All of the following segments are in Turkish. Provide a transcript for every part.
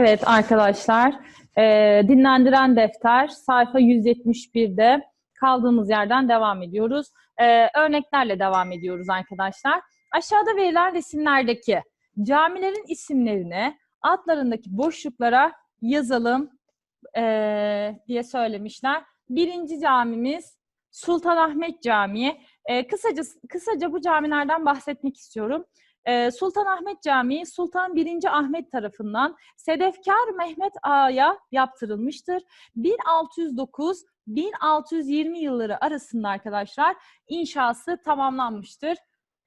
Evet arkadaşlar, e, dinlendiren defter sayfa 171'de kaldığımız yerden devam ediyoruz. E, örneklerle devam ediyoruz arkadaşlar. Aşağıda verilen resimlerdeki camilerin isimlerini adlarındaki boşluklara yazalım e, diye söylemişler. Birinci camimiz Sultanahmet Camii. E, kısaca, kısaca bu camilerden bahsetmek istiyorum. E, Sultanahmet Camii Sultan 1. Ahmet tarafından Sedefkar Mehmet Ağa'ya yaptırılmıştır. 1609-1620 yılları arasında arkadaşlar inşası tamamlanmıştır.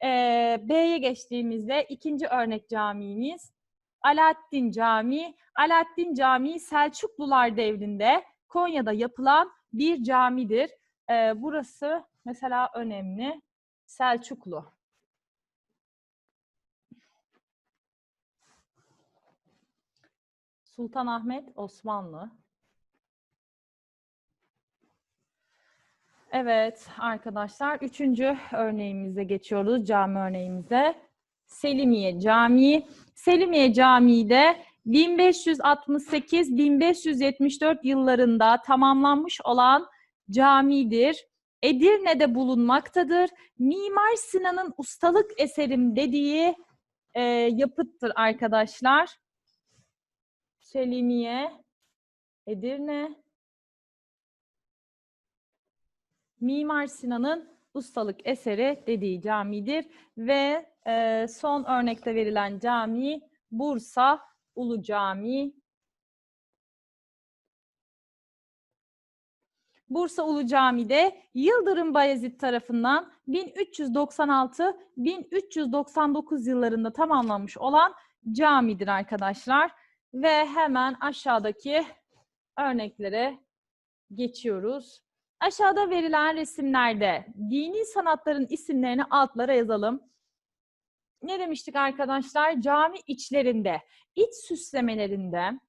Ee, B'ye geçtiğimizde ikinci örnek camimiz Alaaddin Camii. Alaaddin Camii Selçuklular devrinde Konya'da yapılan bir camidir. Ee, burası mesela önemli. Selçuklu. Sultanahmet Osmanlı. Evet arkadaşlar üçüncü örneğimize geçiyoruz cami örneğimize. Selimiye Camii. Selimiye Camii de 1568-1574 yıllarında tamamlanmış olan camidir. Edirne'de bulunmaktadır. Mimar Sinan'ın ustalık eserim dediği e, yapıttır arkadaşlar. Selimiye, Edirne, Mimar Sinan'ın ustalık eseri dediği camidir ve e, son örnekte verilen cami Bursa Ulu Camii. Bursa Ulu Cami'de Yıldırım Bayezid tarafından 1396-1399 yıllarında tamamlanmış olan camidir arkadaşlar. Ve hemen aşağıdaki örneklere geçiyoruz. Aşağıda verilen resimlerde dini sanatların isimlerini altlara yazalım. Ne demiştik arkadaşlar? Cami içlerinde, iç süslemelerinde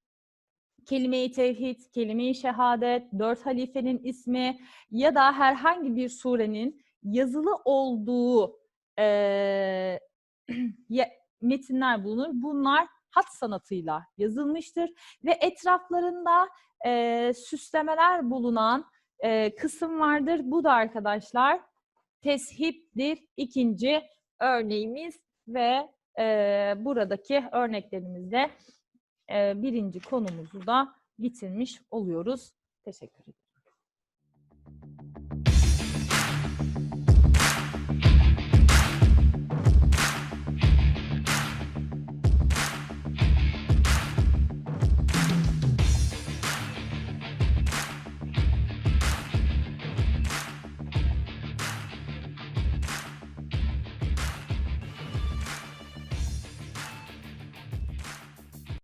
kelime-i tevhid, kelime-i şehadet, dört halifenin ismi ya da herhangi bir surenin yazılı olduğu e, metinler bulunur. Bunlar hat sanatıyla yazılmıştır ve etraflarında e, süslemeler bulunan e, kısım vardır. Bu da arkadaşlar teshiptir ikinci örneğimiz ve e, buradaki örneklerimizde e, birinci konumuzu da bitirmiş oluyoruz. Teşekkür ederim.